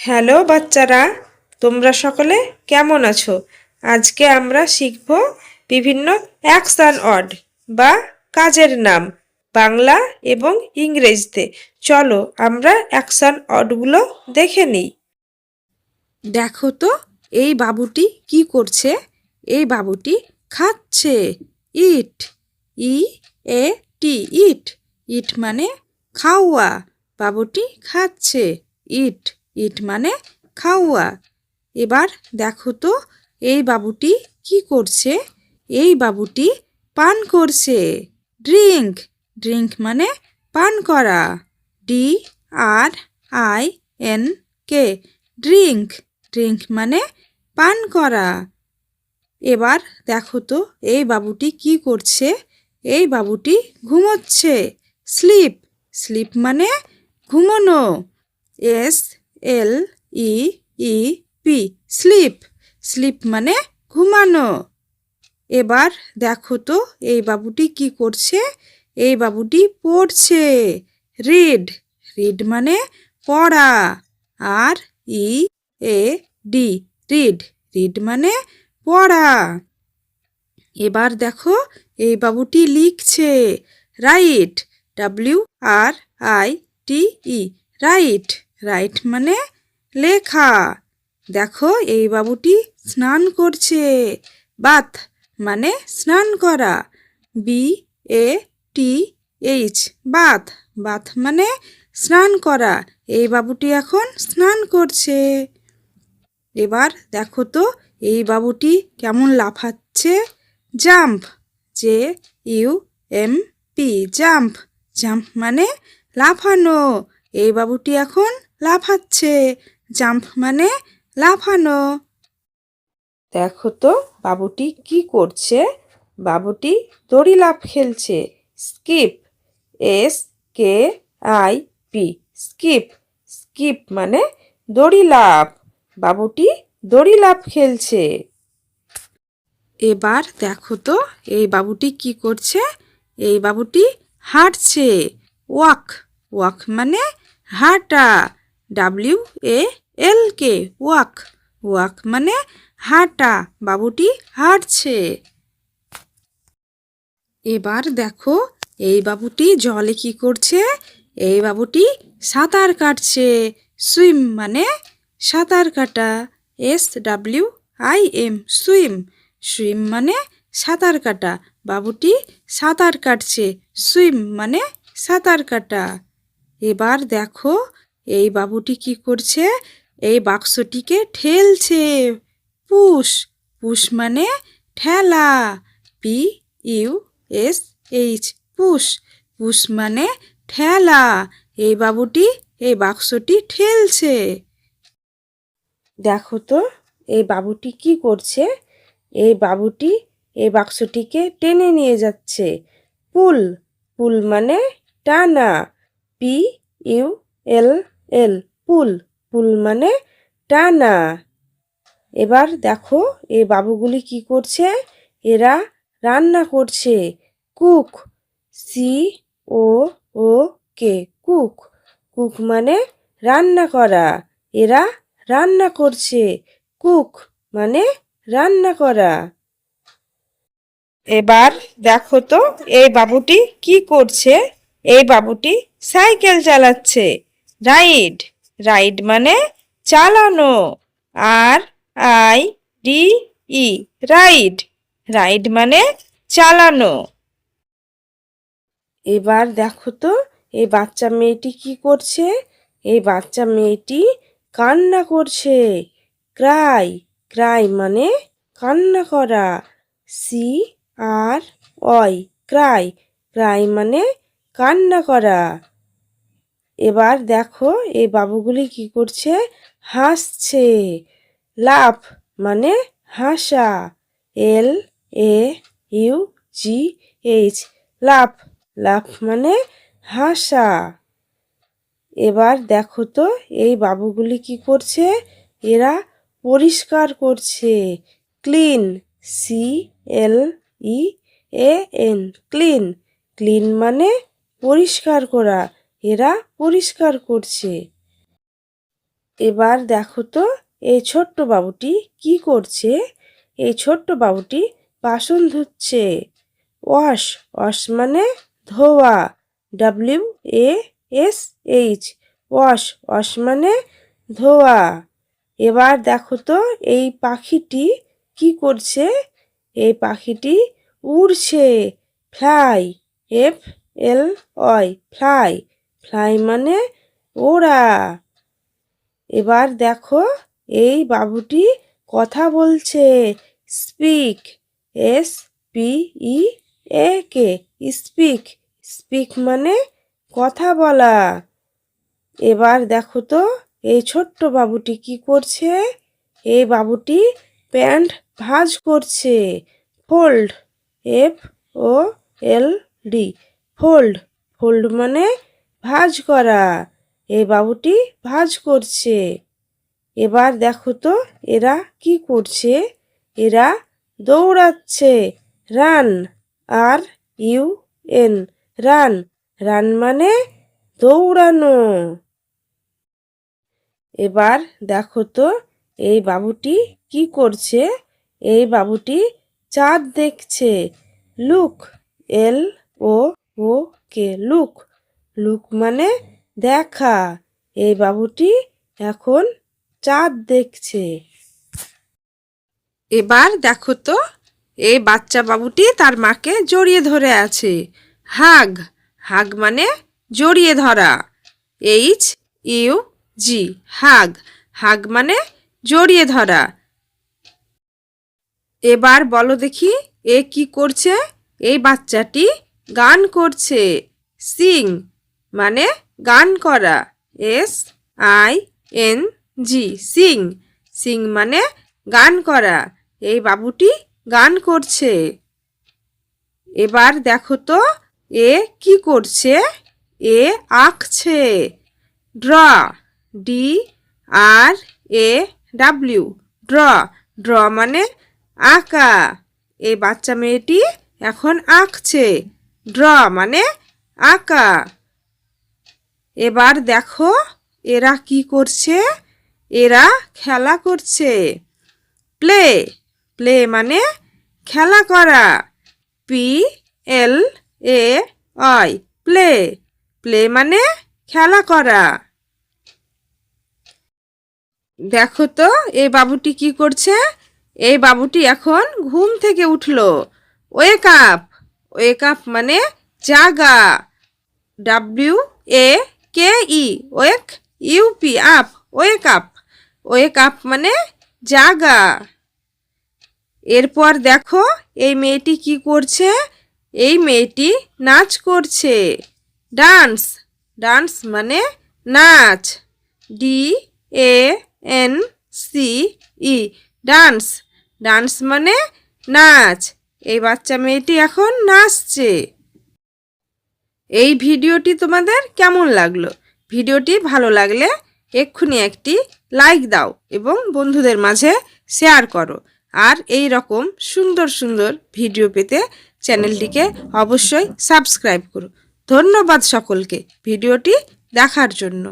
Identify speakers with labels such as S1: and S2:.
S1: Hello বাচ্চারা, তোমরা সকলে কেমন আছো? আজকে আমরা শিখব বিভিন্ন অ্যাকশন অড বা কাজের নাম বাংলা এবং ইংরেজিতে। চলো আমরা অ্যাকশন অডগুলো দেখে নিই। দেখো তো, এই বাবুটি কি করছে? এই বাবুটি খাচ্ছে। ইট ই এ টি ইট। ইট মানে খাওয়া। বাবুটি খাচ্ছে। ইট ইট মানে খাওয়া। এবার দেখো তো, এই বাবুটি কি করছে? এই বাবুটি পান করছে। ড্রিঙ্ক ড্রিঙ্ক মানে পান করা। D R I N K drink drink মানে পান করা। এবার দেখো তো, এই বাবুটি কি করছে? এই বাবুটি ঘুমোচ্ছে। স্লিপ স্লিপ মানে ঘুমোনো। S L E E P sleep sleep মানে ঘুমানো। এবার দেখো তো, এই বাবুটি কি করছে? এই বাবুটি পড়ছে। রিড রিড মানে পড়া। R E A D read read মানে পড়া। এবার দেখো, এই বাবুটি লিখছে। Write W R I T E write write মানে লেখা। দেখো, এই বাবুটি স্নান করছে। বাথ মানে স্নান করা। B A T H bath bath মানে স্নান করা। এই বাবুটি এখন স্নান করছে। এবার দেখো তো, এই বাবুটি কেমন লাফাচ্ছে। Jump J U M P jump. Jump মানে লাফানো। এই বাবুটি এখন লাফাচ্ছে। জাম্প মানে লাফানো। দেখো তো, বাবুটি কি করছে? বাবুটি দড়ি লাফ খেলছে। Skip, S K I P, skip skip মানে দড়ি লাফ। বাবুটি দড়ি লাফ খেলছে। এবার দেখো তো, এই বাবুটি কি করছে? এই বাবুটি হাঁটছে। ওয়াক ওয়াক মানে হাঁটা। W A L K walk walk মানে হাঁটা, বাবুটি হাঁটছে। এবার দেখো, এই বাবুটি জলে কি করছে? এই বাবুটি সাঁতার কাটছে। সুইম মানে সাঁতার কাটা। S W I M swim. Swim মানে সাঁতার কাটা। বাবুটি সাঁতার কাটছে। সুইম মানে সাঁতার কাটা। এবার দেখো এই বাবুটি কি করছে? এই বাক্সটিকে ঠেলছে। পুশ পুশ মানে ঠেলা। P, U, S, H push push মানে ঠেলা। এই বাবুটি এই বাক্সটি ঠেলছে। দেখো তো, এই বাবুটি কি করছে? এই বাবুটি এই বাক্সটিকে টেনে নিয়ে যাচ্ছে। পুল পুল মানে টানা। পি, ইউ, এল এল, পুল। পুল মানে টানা। এবার দেখো এ বাবুগুলি কি করছে? এরা রান্না করছে। Cook C O O K cook. Cook মানে রান্না করা। এরা রান্না করছে। কুক মানে রান্না করা। এবার দেখো তো, এই বাবুটি কি করছে? এই বাবুটি সাইকেল চালাচ্ছে। রাইড রাইড মানে চালানো। R I D E ride ride মানে চালানো। এবার দেখো তো, এই বাচ্চা মেয়েটি কি করছে? এই বাচ্চা মেয়েটি কান্না করছে। ক্রাই ক্রাই মানে কান্না করা। সি আর অয় ক্রাই ক্রাই মানে কান্না করা। এবার দেখো এই বাবুগুলি কি করছে? হাসছে। লাফ মানে হাসা। L, A, U, G, H. Laugh laugh মানে হাসা। এবার দেখো তো এই বাবুগুলি কি করছে? এরা পরিষ্কার করছে। Clean, C, L, E, A, N. Clean clean মানে পরিষ্কার করা। এরা পরিষ্কার করছে। এবার দেখো তো, এই ছোট্ট বাবুটি কি করছে? এই ছোট্ট বাবুটি বাসন ধুচ্ছে। ওয়াশ ওয়াশ মানে ধোয়া। W A S H, wash wash মানে ধোয়া। এবার দেখো তো, এই পাখিটি কি করছে? এই পাখিটি উড়ছে। Fly, F L Y, fly. Fly মানে ওরা। এবার দেখো, এই বাবুটি কথা বলছে। Speak, S P E A K, speak speak মানে কথা বলা। এবার দেখো তো, এই ছোট্ট বাবুটি কি করছে? এই বাবুটি প্যান্ট ভাঁজ করছে। Fold, F O L D, fold fold মানে ভাঁজ করা। এই বাবুটি ভাঁজ করছে। এবার দেখো তো, এরা কি করছে? এরা দৌড়াচ্ছে। Run, R U N, run. Run মানে দৌড়ানো। এবার দেখো তো, এই বাবুটি কি করছে? এই বাবুটি চাঁদ দেখছে। Look, L O O K, look. Look মানে দেখা। এই বাবুটি এখন চাঁদ দেখছে। এবার দেখো তো, এই বাচ্চা বাবুটি তার মাকে জড়িয়ে ধরে আছে। হাগ হাগ মানে জড়িয়ে ধরা। এইচ ইউ জি, হাগ হাগ মানে জড়িয়ে ধরা। এবার বলো দেখি, এ কি করছে? এই বাচ্চাটি গান করছে। সিং মানে গান করা। S I N G sing sing মানে গান করা। এই বাবুটি গান করছে। এবার দেখো তো, এ কি করছে? এ আঁকছে। Draw D R A W draw draw মানে আঁকা। এই বাচ্চা মেয়েটি এখন আঁকছে। ড্র মানে আঁকা। এবার দেখো, এরা কি করছে? এরা খেলা করছে। প্লে। প্লে মানে খেলা করা। P L A Y. Play. Play মানে খেলা করা। দেখো তো, এই বাবুটি কি করছে? এই বাবুটি এখন ঘুম থেকে উঠল। ওয়েক আপ ওয়েক আপ মানে জাগা। W A K E wake U P up wake up wake up মানে জাগা। এরপর দেখো, এই মেয়েটি কি করছে? এই মেয়েটি নাচ করছে। ডান্স ডান্স মানে নাচ। D A N C E dance. Dance মানে নাচ। এই বাচ্চা মেয়েটি এখন নাচছে। এই ভিডিওটি তোমাদের কেমন লাগল? ভিডিওটি ভালো লাগলে এক্ষুনি একটি লাইক দাও এবং বন্ধুদের মাঝে শেয়ার করো। আর এই রকম সুন্দর সুন্দর ভিডিও পেতে চ্যানেলটিকে অবশ্যই সাবস্ক্রাইব করো। ধন্যবাদ সকলকে ভিডিওটি দেখার জন্য।